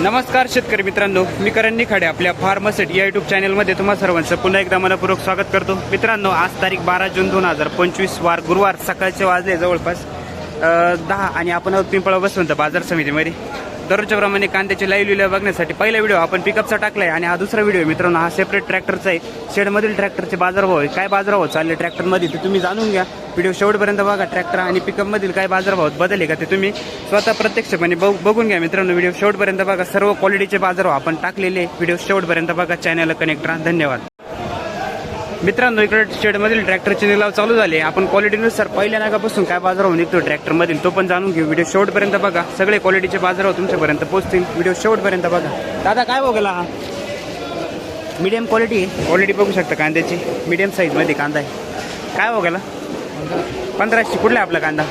नमस्कार शेतकरी मित्रांनो मी करण निखाडे आपल्या फार्मसेट या युट्यूब चॅनलमध्ये तुम्हा सर्वांचं पुन्हा एकदा मनपूर्वक स्वागत करतो. मित्रांनो आज तारीख बारा जून दोन हजार पंचवीस वार गुरुवार सकाळचे वाजले जवळपास दहा आणि आपण आहोत पिंपळा बसवंत बाजार समितीमध्ये. दररोजच्या प्रमाणे कांद्याचे लाईव्ह लिहिल्या बघण्यासाठी पहिला व्हिडिओ आपण पिकअपचा टाकलाय आणि हा दुसरा व्हिडिओ मित्रांनो हा सेपरेट ट्रॅक्टरचा आहे. शेडमधील ट्रॅक्टरचे बाजारभाव आहे. काय बाजारभाव चालले ट्रॅक्टरमध्ये ते तुम्ही जाणून घ्या. व्हिडिओ शेवटपर्यंत बघा. ट्रॅक्टर आणि पिकअपमधील काय बाजारभाव बदल आहे का ते तुम्ही स्वतः प्रत्यक्षपणे बघ- बघून घ्या. मित्रांनो व्हिडिओ शेवटपर्यंत बघा. सर्व क्वालिटीचे बाजारभाव आपण टाकलेले व्हिडिओ शेवटपर्यंत बघा. चॅनलला कनेक्ट राहा. धन्यवाद. मित्रांनो इकडे शेडमधील ट्रॅक्टरचे निलाव चालू झाले आपण क्वालिटीनुसार पहिल्या नागापासून काय बाजारभाव निघतो ट्रॅक्टरमधील तो पण जाणून घेऊ. व्हिडिओ शेवटपर्यंत बघा. सगळे क्वालिटीचे बाजारभाव तुमच्यापर्यंत पोहोचतील. व्हिडिओ शेवटपर्यंत बघा. दादा काय बघायला हा? मीडियम क्वालिटी क्वालिटी बघू शकता कांद्याची. मीडियम साईजमध्ये कांदा आहे. काय बघायला पंधराशे. कुठला आहे आपला कांदा?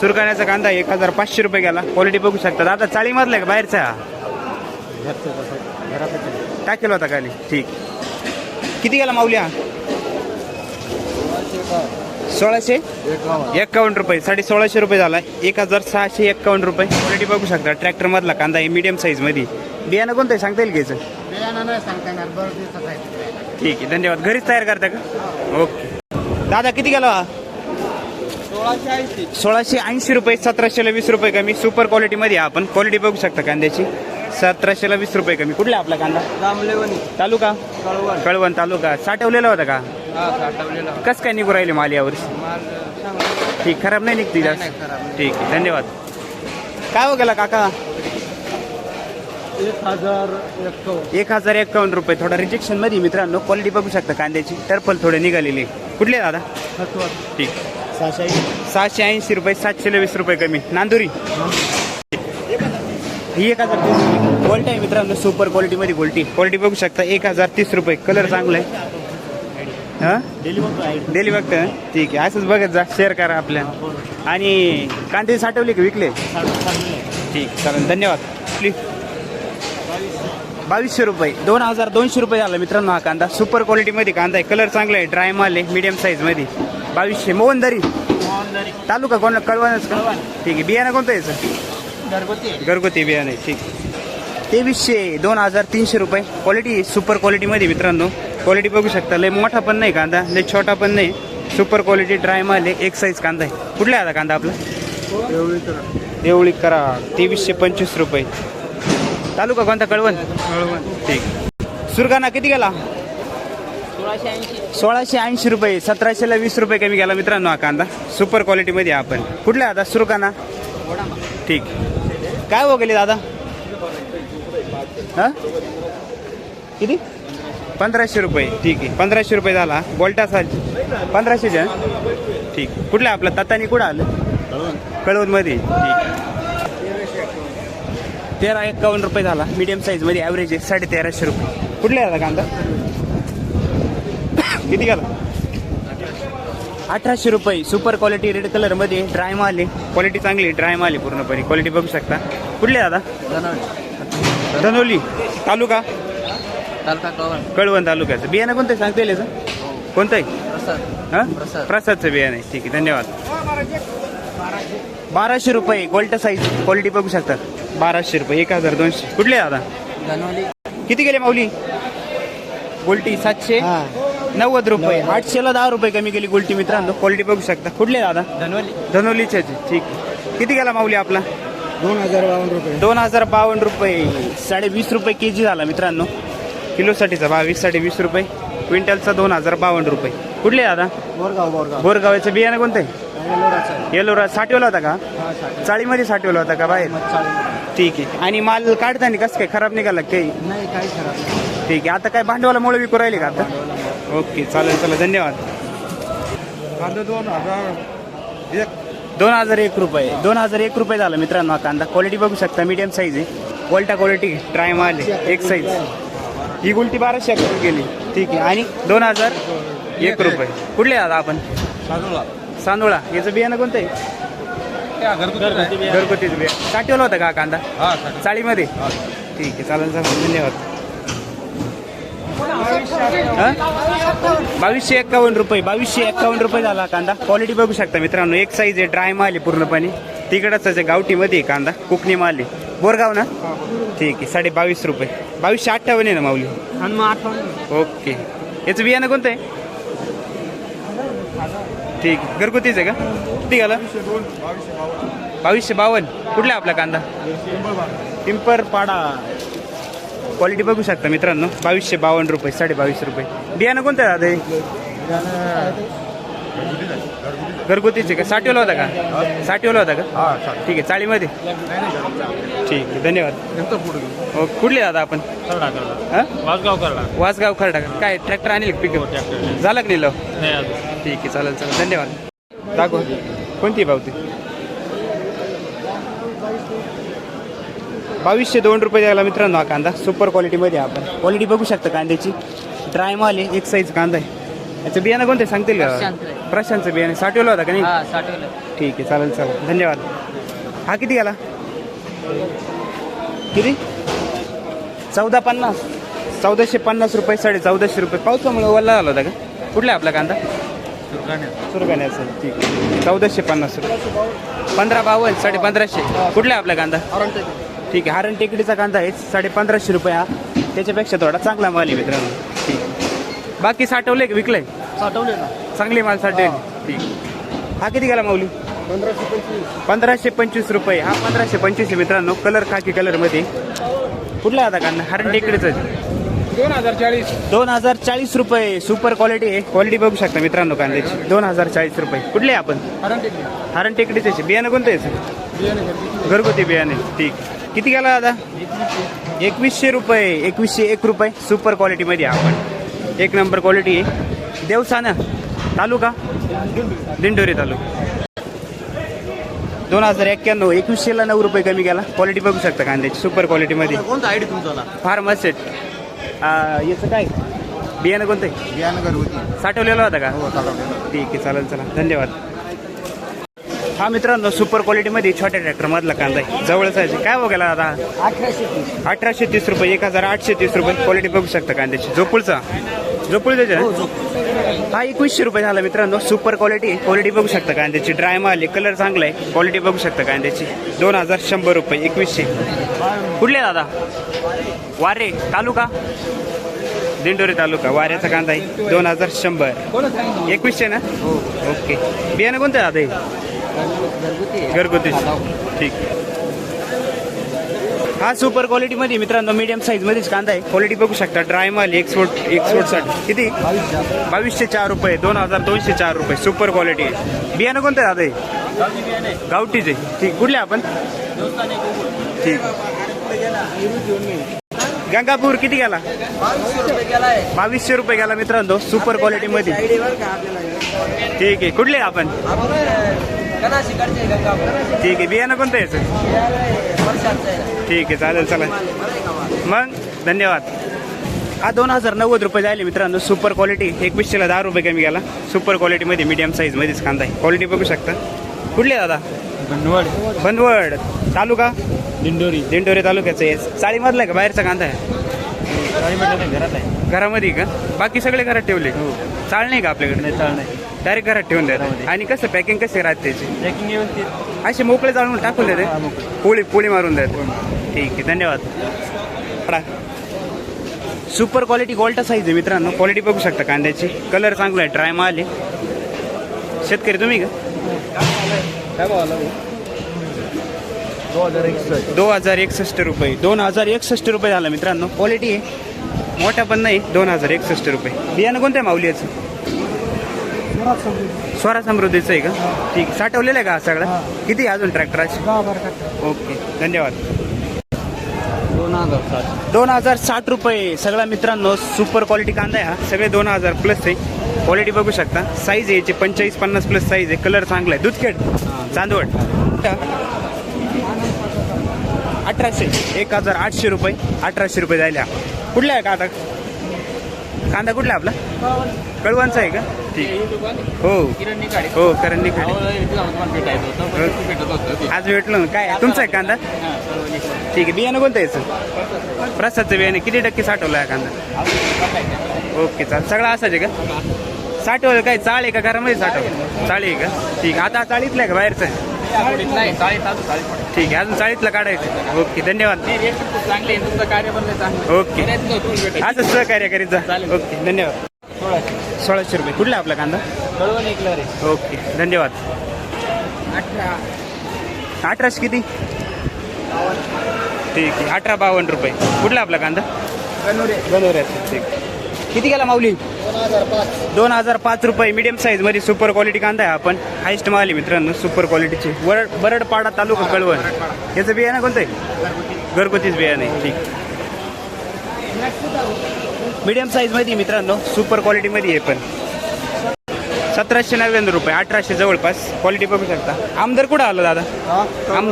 सुरकाण्याचा कांदा एक हजार पाचशे रुपये गेला. क्वालिटी बघू शकता. दादा चाळीमधला आहे का बाहेरचा? काय केला होता खाली ठीक. किती गेला माऊल्या? सोळाशे? एक्कावन्न रुपये. साडे सोळाशे रुपये झाला एक हजार सहाशे एक्कावन्न रुपये. क्वालिटी बघू शकता ट्रॅक्टर मधला कांदा आहे मीडियम साईजमध्ये. बियाणं कोणतं आहे? सांगता येईल घ्यायचं ठीक आहे धन्यवाद. घरीच तयार करता का? ओके. दादा किती गेला? सोळाशे ऐंशी. सोळाशे ऐंशी रुपये सतराशेला वीस रुपये कमी. सुपर क्वालिटीमध्ये आपण. क्वालिटी बघू शकता कांद्याची. सतराशेला वीस रुपये कमी. कुठला आपला कांदा? जांभलेवणी. तालुका? कळवण. कळवण तालुका. साठवलेला होता का? हा साठवलेला कसं काय निघू राहिले माल यावर्षी माल चांगला. ठीक खराब नाही निघते जास्त नाही, खराब नाही. ठीक आहे धन्यवाद. काय हो गेला काका? एक हजार एक्कावन्न. एक हजार एक्कावन्न रुपये. थोडा रिजेक्शनमध्ये मित्रांनो. क्वालिटी बघू शकता कांद्याची. टर्पल थोडे निघालेले कुठले दादा? ठीक. सहाशे सहाशे ऐंशी रुपये सातशे वीस रुपये कमी. नांदुरी. ही एक हजार तीस गोल्टी आहे मित्रांनो सुपर क्वालिटीमध्ये गोल्टी क्वालिटी बघू शकता एक हजार तीस रुपये. कलर चांगला आहे. हां? डेली बघता? ठीक आहे. असंच बघत जा शेअर करा आपल्या आणि कांदे साठवले की विकले? ठीक चालेल. धन्यवाद. प्लीज बावीसशे रुपये. दोन हजार दोनशे रुपये झाला मित्रांनो हा कांदा. सुपर क्वालिटीमध्ये कांदा आहे. कलर चांगला आहे. ड्राय माल आहे मीडियम साईजमध्ये बावीसशे. मोहनदारी. तालुका कोण कळवणच का? ठीक आहे. बियाणं कोणतं याचं घरगुती घरगुती बियाणे ठीक. तेवीसशे दोन हजार तीनशे रुपये. क्वालिटी सुपर क्वालिटीमध्ये मित्रांनो. क्वालिटी बघू शकता लय मोठा पण नाही कांदा लय छोटा पण नाही. सुपर क्वालिटी ड्राय माल आहे एक साईज कांदा आहे. कुठला आहे आता कांदा आपला? देवळी करा. तेवीसशे पंचवीस रुपये. तालुका कोणता? कळवण? कळवण. ठीक. सुरगाणा किती गेला? सोळाशे ऐंशी. सोळाशे ऐंशी रुपये. सतराशेला वीस रुपये कमी गेला मित्रांनो हा कांदा. सुपर क्वालिटीमध्ये आपण कुठला आता? सुरगाणा? ठीक. काय हो गेले दादा? हा? किती? पंधराशे रुपये. ठीक आहे. पंधराशे रुपये झाला. बोल्टा साल पंधराशेचे हं? ठीक. कुठलं आपलं? ततानी कुठं आलं? कळवणमध्ये. ठीक. तेरा एक्कावन्न रुपये झाला. मीडियम साईजमध्ये ॲव्हरेज आहे साडे तेराशे रुपये. कुठले दादा कांदा? किती गेला अठराशे रुपये. सुपर क्वालिटी रेड कलरमध्ये ड्राय माल आहे. क्वालिटी चांगली ड्राय माल आहे पूर्णपणे. क्वालिटी बघू शकता. कुठले दादा? धनोली. तालुका? तालुका कळवण. तालुक्याचं. बियाणं कोणतं सांगता येईल याचं? कोणतं आहे? प्रसाद. हा? प्रसाद. प्रसादचं बियाणं आहे. ठीक आहे धन्यवाद. बाराशे रुपये गोल्ट साईज क्वालिटी बघू शकता. बाराशे रुपये. एक हजार दोनशे. कुठले दादा? धनवली किती गेले माऊली? गोल्टी सातशे. नव्वद रुपये. आठशेला दहा रुपये कमी केली गोल्टी मित्रांनो. क्वालिटी बघू शकता. कुठले दादा? धनवली धनोलीचे ठीक. किती गेला माऊली आपला? दोन हजार बावन्न रुपये. दोन हजार बावन्न रुपये. साडे वीस रुपये के जी झाला मित्रांनो. किलोसाठीचा बावीस साडे वीस रुपये. क्विंटलचा दोन हजार बावन्न रुपये. कुठले दादा? बोरगाव बोरगाव. बोरगावाचं बियाणं कोणतं? आहे. येलोरा. साठवला होता का? चाळीमध्ये साठवला होता का बाहेर? ठीक आहे. आणि माल काढताना कसं काय? खराब निघाला काही? नाही काही खराब नाही. ठीक आहे. आता काय भांडवलामुळे विकू राहिले का आता? ओके चालेल चला धन्यवाद. कांदा दोन हजार एक. दोन हजार एक रुपये. दोन हजार एक रुपये झाला मित्रांनो हा कांदा. क्वालिटी बघू शकता मीडियम साईज आहे. क्वालिटा क्वालिटी ट्राय माल एक साईज ही गुलटी बाराशे अकरा गेली ठीक आहे. आणि दोन हजार एक रुपये. कुठले दादा आपण? साजूला सांदोळा. याचं बियाणं कोणतं आहे? घरगुतीचं बियाणं. साठवला होता का हा कांदा? हा चाळीमध्ये? ठीक आहे चालेल चालेल. धन्यवाद? बावीसशे एक्कावन्न रुपये बावीसशे एक्कावन्न रुपये झाला कांदा. क्वालिटी बघू शकता मित्रांनो एक साईज आहे ड्राय माल आहे पूर्णपणे. तिकडच आहे गावठीमध्ये आहे कांदा कोकणी माल आहे. बोरगाव ना? ठीक आहे साडे बावीस रुपये. बावीसशे अठ्ठावन्न आहे ना माऊली? आणि मग ओके. याचं बियाणं कोणतं आहे? ठीक आहे. घरगुतीच आहे का? किती दोन बावीसशे बावन्न. कुठला आपला कांदा? पिंपर पाडा क्वालिटी बघू शकता मित्रांनो. बावीसशे बावन्न रुपये साडे बावीस रुपये. बियाणं कोणतं दादा? हे? घरगुतीचे का? साठीवाला होता का? साठीवाला होता का? हा ठीक आहे चाळीमध्ये. ठीक आहे धन्यवाद. हो कुठले दादा आपण? हां? वासगाव करडा वासगाव खरडा. काय ट्रॅक्टर आणले ट्रॅक्टर झालं का अजून. ठीक आहे चालेल चालेल. धन्यवाद. दाखव. कोणती पावती बावीसशे दोन रुपये द्यायला मित्रांनो हा कांदा. सुपर क्वालिटीमध्ये आहे आपण. क्वालिटी बघू शकता कांद्याची. ड्राय माल आहे एक साईज कांदा आहे. याचं बियाणं कोणते सांगतील का. प्रशांतचं बियाणं. साठवलं होता का नाही? हा साठवलं. ठीक आहे चालेल चालेल. धन्यवाद. हा किती गेला? किती? चौदा पन्नास. चौदाशे पन्नास रुपये साडे चौदाशे रुपये. पावसामुळे वल्ला झाला होता का? कुठला आहे आपला कांदा? सुरगाण्याचं ठीक आहे. चौदाशे पन्नास रुपये. पंधरा बावन्न साडे पंधराशे. कुठला आहे आपला कांदा? ठीक आहे. हारण टेकडीचा कांदा आहे. साडे पंधराशे रुपये. हा त्याच्यापेक्षा थोडा चांगला माल आहे मित्रांनो. ठीक. आहे. बाकी साठवले का? विकलंय? साठवले ना. चांगली माल साठवली ठीक. हा किती गेला माऊली? पंधराशे पंचवीस. पंधराशे पंचवीस रुपये. हा पंधराशे पंचवीस मित्रांनो. कलर खाकी कलरमध्ये कुठला आता कांदा? हारण टेकडीचं दोन हजार चाळीस. दोन हजार चाळीस रुपये. सुपर क्वालिटी आहे. क्वालिटी बघू शकता मित्रांनो कांद्याची. दोन हजार चाळीस रुपये. कुठले आपण? हारण टेकडीचे बियाणं कोणतं घरगुती. बियाणे. ठीक. किती गेला दादा? एकवीसशे रुपये. एकवीसशे एक रुपये. सुपर क्वालिटीमध्ये आपण. एक नंबर क्वालिटी आहे. देवसाना तालुका? दिंडोरी तालुका. दोन हजार एक्क्याण्णव. एकवीसशेला नऊ रुपये कमी गेला क्वालिटी बघू शकता कांद्याची. सुपर क्वालिटीमध्ये कोणता आयडी तुमचा? फार मस्त आहे याचं काय? बियाणं कोणतं आहे? बियाणं घरगुती. साठवलेलं होतं का? हो चालवलेलं ठीक आहे चालेल चला. धन्यवाद. हा मित्रांनो सुपर क्वालिटीमध्ये छोट्या ट्रॅक्टर मधला कांदा आहे. जवळच आहे. काय बघायला आता? अठराशे तीस. अठराशे तीस रुपये एक हजार आठशे तीस रुपये. क्वालिटी बघू शकता कांद्याची. झोपुळचा? झोपुळ त्याच्या हा एकवीसशे रुपये झाला मित्रांनो. सुपर क्वालिटी क्वालिटी बघू शकता कांद्याची. ड्राय माल आहे. कलर चांगला आहे. क्वालिटी बघू शकता कांद्याची. दोन हजार शंभर रुपये. एकवीसशे. कुठले दादा? वारे. तालुका? दिंडोरी तालुका. वाऱ्याचा कांदा आहे. दोन हजार शंभर. एकवीसशे ना? ओके बियाणं कोणतं दादा हे? घरगुती ठीक हा सुपर क्वालिटीमध्ये मित्रांनो मीडियम साईजमध्येच कांदा आहे. क्वालिटी बघू शकता. ड्राय माल एक्सपोर्ट एक्सपोर्टसाठी किती? बावीसशे चार रुपये दोन हजार दोनशे चार रुपये. सुपर क्वालिटी आहे. बियाणं कोणतं आहे दादा हे? गावठीच आहे. ठीक. कुठले आपण? ठीक. गंगापूर किती गेला? बावीसशे रुपये गेला मित्रांनो सुपर क्वालिटीमध्ये ठीक आहे. कुठले आपण? ठीक आहे. बियाणं कोणतं आहे याचं? ठीक आहे चालेल चला. मग धन्यवाद. हा दोन हजार नव्वद रुपये झाले मित्रांनो सुपर क्वालिटी एकवीसशेला दहा रुपये कमी गेला सुपर क्वालिटीमध्ये मीडियम साईजमध्येच कांदा आहे. क्वालिटी बघू शकता. कुठले दादा? बनवड बनवड तालुका दिंडोरी. दिंडोरी तालुक्याचं आहे. चाळीमधला आहे का बाहेरचा कांदा आहे? घरात आहे. घरामध्ये का? बाकी सगळे घरात ठेवले. चाळ नाही का आपल्याकडे? नाही चाल नाही. डायरेक्ट घरात ठेवून द्या. आणि कसं पॅकिंग कसे राहते त्याची व्यवस्थित. असे मोकळे जाळून टाकून देते. पोळी पोळी मारून देत. ठीक आहे धन्यवाद. पडा. सुपर क्वालिटी गोल्टा साईज आहे मित्रांनो. क्वालिटी बघू शकता कांद्याची. कलर चांगला आहे ड्राय माल आहे. शेतकरी तुम्ही का? काय भावाला दोन हजार एकसष्ट दोन हजार एकसष्ट रुपये. दोन हजार एकसष्ट रुपये झाला मित्रांनो. क्वालिटी आहे. मोठा पण नाही दोन हजार एकसष्ट रुपये. बियाणं कोणत्या माऊली याचं स्वरा समृद्धीचं आहे का? ठीक. साठवलेलं आहे का सगळा? किती आहे अजून ट्रॅक्टराचे ओके. धन्यवाद. दोन हजार सात दोन हजार साठ रुपये. सगळा मित्रांनो सुपर क्वालिटी कांदा आहे हा. सगळे दोन हजार प्लस आहे. क्वालिटी बघू शकता. साईज आहे याची पंचेचाळीस पन्नास प्लस साईज आहे. कलर चांगला आहे. दुधखेड. चांदवड. अठराशे. एक हजार आठशे रुपये. अठराशे रुपये जायला कुठला आहे कांदा? कांदा कुठला आहे आपला? कळवांचा आहे का? हो. हो करंडी खाली आज भेटलो. ना काय तुमचा आहे कांदा? ठीक आहे बियाणं कोणतं आहे याचं प्रसादचं बियाणे. किती टक्के साठवलं आहे कांदा? ओके चाल सगळा आहे का? साठवलं काय? चाळ आहे का? घरामध्ये साठव चाळी आहे का? ठीक आहे. आता चाळीतलं आहे का बाहेरचं? आहे? ठीक आहे अजून चाळीतलं काढायचं. ओके धन्यवाद. चांगले तुमचं कार्य बनलं चांगलं. ओके. असं सहकार्य करीत जा. ओके धन्यवाद. सोळाशे. सोळाशे रुपये. कुठला आपला कांदा? कळवण ऐकलं रे. ओके धन्यवाद. अठरा. अठराशे किती? ठीक आहे अठरा बावन्न रुपये. कुठला आपला कांदा? बनवऱ्याचा ठीक. किती गेला माऊली? दोन हजार पाच. रुपये. मीडियम साईजमध्ये सुपर क्वालिटी कांदा आहे. आपण हायस्ट माल मित्रांनो सुपर क्वालिटीचे वरड बरडपाडा तालुका कळवण. याचं बियाणं कोणतं आहे? घरगुतीच बियाणं आहे ठीक. मीडियम साईजमध्ये मित्रांनो. सुपर क्वालिटी मध्ये आहे पण. सतराशे नव्याण्णव रुपये अठराशे जवळपास. क्वालिटी बघू शकता. आमदर कुठं आलं दादा? आम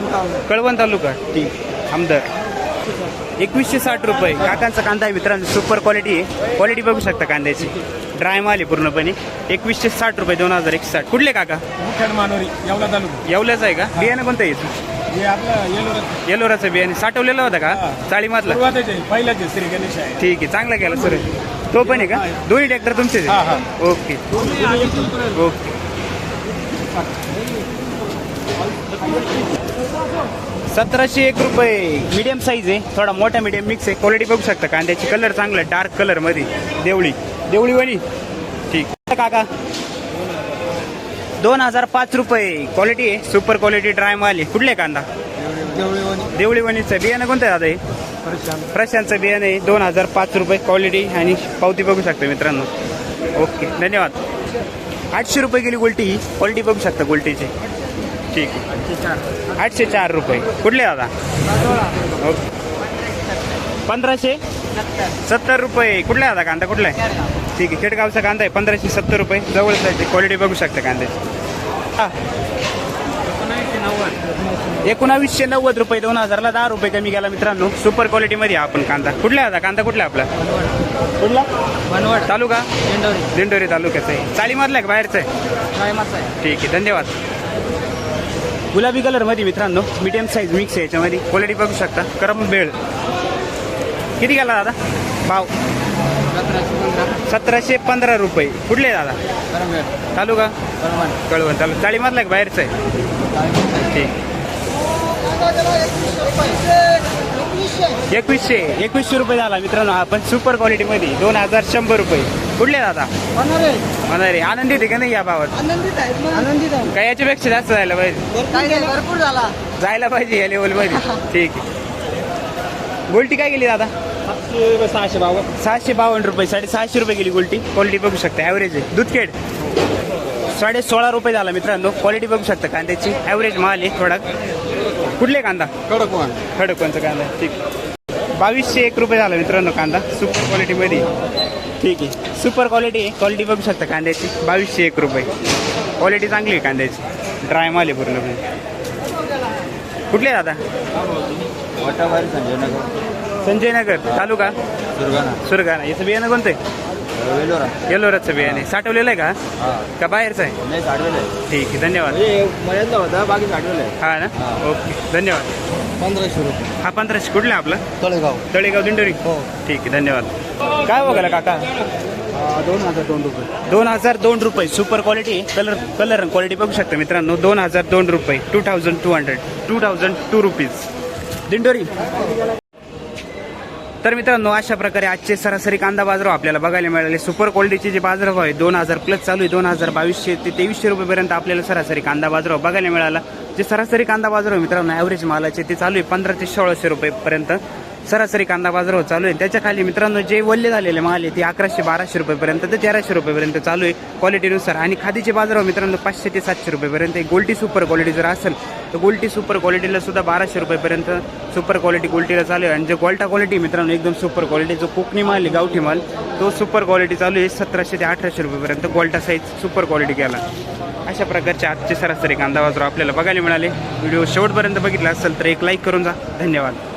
कळवण तालुका. ठीक. आमदर. एकवीसशे साठ रुपये. काकांचा कांदा आहे मित्रांनो. सुपर क्वालिटी आहे. क्वालिटी बघू शकता कांद्याची. ड्राय माल आहे पूर्णपणे. एकवीसशे साठ रुपये दोन हजार एकशे साठ. कुठले काका? मानोरी तालुका. येवल्याच आहे का? बियाणं कोणतं आहे हे आपलं येलोराचं. बियाणे. साठवलेलं होतं का. चाळीमधला सुरुवातच श्री गणेश आहे. ठीक आहे. चांगला केला सर तो पण आहे का? दोन्ही ट्रॅक्टर तुमचेच हा, आहे ओके. ओके. सतराशे एक रुपये. मीडियम साईज आहे. थोडा मोठा मीडियम मिक्स आहे. क्वालिटी बघू शकता कांद्याची कलर चांगला डार्क कलरमध्ये. देवळी. देवळी वणी ठीक. काका. दोन हजार पाच रुपये. क्वालिटी आहे. सुपर क्वालिटी ड्राय माल आहे कुठले कांदा? देवळी वणीचं बियाणं कोणतं आहे दादा हे? प्रशांतचं बियाणं आहे. दोन हजार पाच रुपये क्वालिटी आणि पावती बघू शकता मित्रांनो. ओके धन्यवाद. आठशे रुपये गेली गोल्टी क्वालिटी बघू शकता गोल्टीची. ठीक आहे. आठशे चार रुपये. कुठले दादा? ओके. पंधराशे? सत्तर रुपये. कुठला आहे दादा कांदा? कुठला? आहे ठीक आहे. खेडगावचा कांदा आहे. पंधराशे सत्तर रुपये. जवळच आहे क्वालिटी बघू शकता कांद्याची हा. एकोणावीसशे नव्वद रुपये. दोन हजारला दहा रुपये कमी गेला मित्रांनो. सुपर क्वालिटीमध्ये आपण कांदा. कुठला आहे दादा कांदा कुठला आपला? कुठला? मनवड तालुका? इंदोरी दिंडोरी तालुक्याचा आहे. चाळीमधला आहे का बाहेरचा आहे? ठीक आहे. धन्यवाद. गुलाबी कलरमध्ये मित्रांनो मीडियम साईज मिक्स आहे याच्यामध्ये. क्वालिटी बघू शकता. करम बेळ किती गेला दादा? भाव? सतराशे पंधरा रुपये. कुठले दादा? तालुका? करवण कळवण. तालुका चाळीमधला का बाहेरचा आहे? ठीक. एकवीसशे. एकवीसशे रुपये झाला मित्रांनो. आपण सुपर क्वालिटी मध्ये. दोन हजार शंभर रुपये. कुठले दादा? म्हणा रे आनंदी आहे का नाही या भावात? आनंदित आहे आनंदित आहे. काय याच्यापेक्षा जास्त जायला पाहिजे? भरपूर झाला. जायला पाहिजे या लेवलमध्ये. ठीक. आहे गोल्टी काय गेली दादा? सहाशे बावन्न. सहाशे बावन्न रुपये साडे सहाशे रुपये गेली गोल्टी. क्वालिटी बघू शकता ॲव्हरेज आहे. दूधखेड. साडे सोळा रुपये झाला मित्रांनो क्वालिटी बघू शकता कांद्याची. ॲव्हरेज माल आहे थोडा. कुठले कांदा? कडक वाण खडकवनचा कांदा ठीक. बावीसशे एक रुपये झाला मित्रांनो कांदा सुपर क्वालिटीमध्ये ठीक आहे. सुपर क्वालिटी आहे क्वालिटी बघू शकता कांद्याची. बावीसशे एक रुपये. क्वालिटी चांगली आहे कांद्याची. ड्राय माल आहे पूर्णपणे. कुठले दादा? वाटाबारी संजय नगर. संजय नगर तालुका? सुरगाणा. याचं बियाणं कोणतं आहे? येलोराचं बियाणे साठवलेलं आहे का? हा. का बाहेरचं आहे? ठीक आहे धन्यवाद. होता बाकी साठवेल आहे. हा ना. ओके धन्यवाद. पंधराशे रुपये. हा पंधराशे कुठला आहे आपला? तळेगाव. तळेगाव दिंडोरी? हो. ठीक आहे धन्यवाद. काय बघायला काका? दोन हजार दोन रुपये. दोन हजार दोन रुपये. Super quality colour colour quality बघू शकता मित्रांनो. दोन हजार दोन रुपये. Two thousand two hundred two thousand two rupees Dindori? तर मित्रांनो अशा प्रकारे आजचे सरासरी कांदा बाजार आपल्याला बघायला मिळाले. सुपर क्वालिटीचे जे बाजारभाव आहे दोन हजार प्लस चालू आहे दोन हजार बावीसशे ते तेवीसशे रुपयेपर्यंत आपल्याला सरासरी कांदा बाजार बघायला मिळाला. जे सरासरी कांदा बाजारभाव मित्रांनो ॲव्हरेज मालाचे ते चालू आहे पंधरा ते सोळाशे रुपयेपर्यंत सरासरी कांदा बाजार हो चालू आहे. त्याच्याखाली मित्रांनो जे वल्ले झालेले माल आहे ते अकराशे बाराशे रुपयेपर्यंत ते तेराशे रुपयेपर्यंत चालू आहे क्वालिटीनुसार. आणि खादीचे बाजारभाव मित्रांनो पाचशे ते सातशे रुपयेपर्यंत गोल्टी सुपर क्वालिटी जर असेल तर गोल्टी सुपर क्वालिटीला सुद्धा बाराशे रुपयेपर्यंत सुपर क्वालिटी गोल्टीला चालू आहे. आणि जे गोल्टा क्वालिटी मित्रांनो एकदम सुपर क्वालिटी जो कोकणी माल आहे गावठी माल तो सुपर क्वालिटी चालू आहे. सतराशे ते अठराशे रुपयेपर्यंत गोल्टा साईज सुपर क्वालिटी केला अशा प्रकारचे आजचे सरासरी कांदा बाजार आपल्याला बघायला मिळाले. व्हिडिओ शेवटपर्यंत बघितला असेल तर एक लाईक करून जा. धन्यवाद.